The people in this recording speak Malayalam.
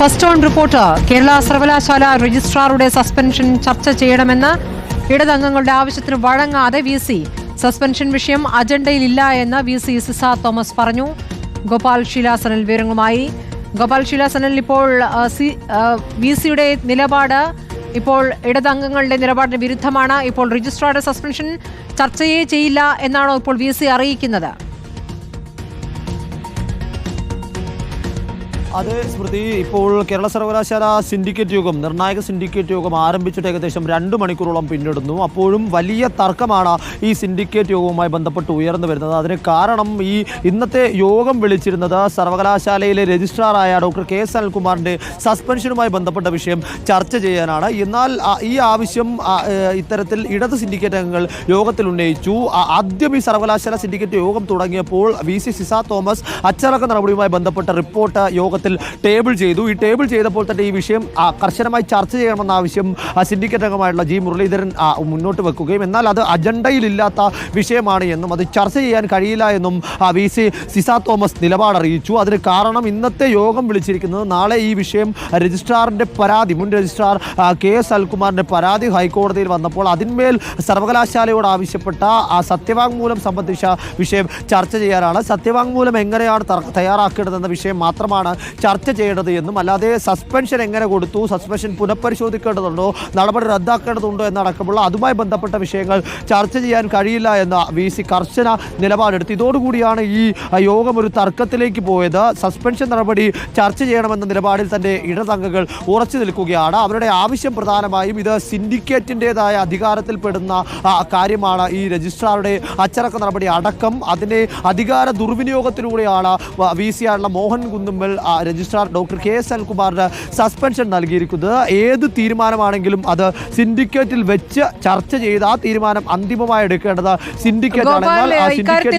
First on report. കേരള സർവകലാശാല രജിസ്ട്രാറുടെ സസ്പെൻഷൻ ചർച്ച ചെയ്യണമെന്ന് ഇടതംഗങ്ങളുടെ ആവശ്യത്തിന് വഴങ്ങാതെ വി സി. സസ്പെൻഷൻ വിഷയം അജണ്ടയിലില്ല എന്ന് വി സി സിസ തോമസ് പറഞ്ഞു. ഗോപാൽ ശീലാസനൽ വിവരങ്ങളുമായി. ഗോപാൽ ശീലാസനൽ ഇപ്പോൾ വി സിയുടെ നിലപാട് ഇപ്പോൾ ഇടതംഗങ്ങളുടെ നിലപാടിന് വിരുദ്ധമാണ്. ഇപ്പോൾ രജിസ്ട്രാറുടെ സസ്പെൻഷൻ ചർച്ചയേ ചെയ്യില്ല എന്നാണോ ഇപ്പോൾ വി സി അറിയിക്കുന്നത്? അത് സ്മൃതി. ഇപ്പോൾ കേരള സർവകലാശാല സിൻഡിക്കേറ്റ് യോഗം നിർണായക സിൻഡിക്കേറ്റ് യോഗം ആരംഭിച്ചിട്ട് ഏകദേശം രണ്ട് മണിക്കൂറോളം പിന്നിടുന്നു. അപ്പോഴും വലിയ തർക്കമാണ് ഈ സിൻഡിക്കേറ്റ് യോഗവുമായി ബന്ധപ്പെട്ട് ഉയർന്നു വരുന്നത്. അതിന് കാരണം ഈ ഇന്നത്തെ യോഗം വിളിച്ചിരുന്നത് സർവകലാശാലയിലെ രജിസ്ട്രാറായ ഡോക്ടർ കെ എസ് അനിൽകുമാറിന്റെ സസ്പെൻഷനുമായി ബന്ധപ്പെട്ട വിഷയം ചർച്ച ചെയ്യാനാണ്. എന്നാൽ ഈ ആവശ്യം ഇത്തരത്തിൽ ഇടത് സിൻഡിക്കേറ്റ് അംഗങ്ങൾ യോഗത്തിൽ ഉന്നയിച്ചു. ആദ്യം ഈ സർവകലാശാല സിൻഡിക്കേറ്റ് യോഗം തുടങ്ങിയപ്പോൾ വി സി സിസ തോമസ് അച്ചടക്ക നടപടിയുമായി ബന്ധപ്പെട്ട റിപ്പോർട്ട് യോഗത്തിൽ ടേബിൾ ചെയ്തു. ഈ ടേബിൾ ചെയ്തപ്പോൾ തന്നെ ഈ വിഷയം കർശനമായി ചർച്ച ചെയ്യണമെന്ന ആവശ്യം സിൻഡിക്കേറ്റ് അംഗമായിട്ടുള്ള ജി. മുരളീധരൻ മുന്നോട്ട് വെക്കുകയും. എന്നാൽ അത് അജണ്ടയിലില്ലാത്ത വിഷയമാണ് എന്നും അത് ചർച്ച ചെയ്യാൻ കഴിയില്ല എന്നും വി. സി. സിസ തോമസ് നിലപാടറിയിച്ചു അതിന് കാരണം ഇന്നത്തെ യോഗം വിളിച്ചിരിക്കുന്നത് നാളെ ഈ വിഷയം രജിസ്ട്രാറിന്റെ പരാതി മുൻ രജിസ്ട്രാർ കെ. എസ്. അൽകുമാറിന്റെ പരാതി ഹൈക്കോടതിയിൽ വന്നപ്പോൾ അതിന്മേൽ സർവകലാശാലയോട് ആവശ്യപ്പെട്ട ആ സത്യവാങ്മൂലം സംബന്ധിച്ച വിഷയം ചർച്ച ചെയ്യാനാണ്. സത്യവാങ്മൂലം എങ്ങനെയാണ് തയ്യാറാക്കേണ്ടതെന്ന വിഷയം മാത്രമാണ് ചർച്ച ചെയ്യേണ്ടത് എന്നും അല്ലാതെ സസ്പെൻഷൻ എങ്ങനെ കൊടുത്തു സസ്പെൻഷൻ പുനഃപരിശോധിക്കേണ്ടതുണ്ടോ നടപടി റദ്ദാക്കേണ്ടതുണ്ടോ എന്നടക്കമുള്ള അതുമായി ബന്ധപ്പെട്ട വിഷയങ്ങൾ ചർച്ച ചെയ്യാൻ കഴിയില്ല എന്ന വി സി കർശന നിലപാടെടുത്തു. ഇതോടുകൂടിയാണ് ഈ യോഗം ഒരു തർക്കത്തിലേക്ക് പോയത്. സസ്പെൻഷൻ നടപടി ചർച്ച ചെയ്യണമെന്ന നിലപാടിൽ തന്നെ ഇടതംഗങ്ങൾ ഉറച്ചു നിൽക്കുകയാണ്. അവരുടെ ആവശ്യം പ്രധാനമായും ഇത് സിൻഡിക്കേറ്റിന്റെതായ അധികാരത്തിൽപ്പെടുന്ന പെടുന്ന കാര്യമാണ് ഈ രജിസ്ട്രാറുടെ അച്ചടക്ക നടപടി അടക്കം. അതിനെ അധികാര ദുർവിനിയോഗത്തിലൂടെയാണ് വി സി ആയിട്ടുള്ള മോഹൻ കുന്നുമ്മൽ ആ, രജിസ്ട്രാർ ഡോക്ടർ കെ എസ് അൽകുമാറിന് സസ്പെൻഷൻ നൽകിയിരിക്കുന്നത്. ഏത് തീരുമാനമാണെങ്കിലും അത് സിൻഡിക്കേറ്റിൽ വെച്ച് ചർച്ച ചെയ്ത് ആ തീരുമാനം അന്തിമമായി എടുക്കേണ്ടത് സിൻഡിക്കേറ്റ് ആണ് എന്നാൽ ആ സിൻഡിക്കേറ്റ്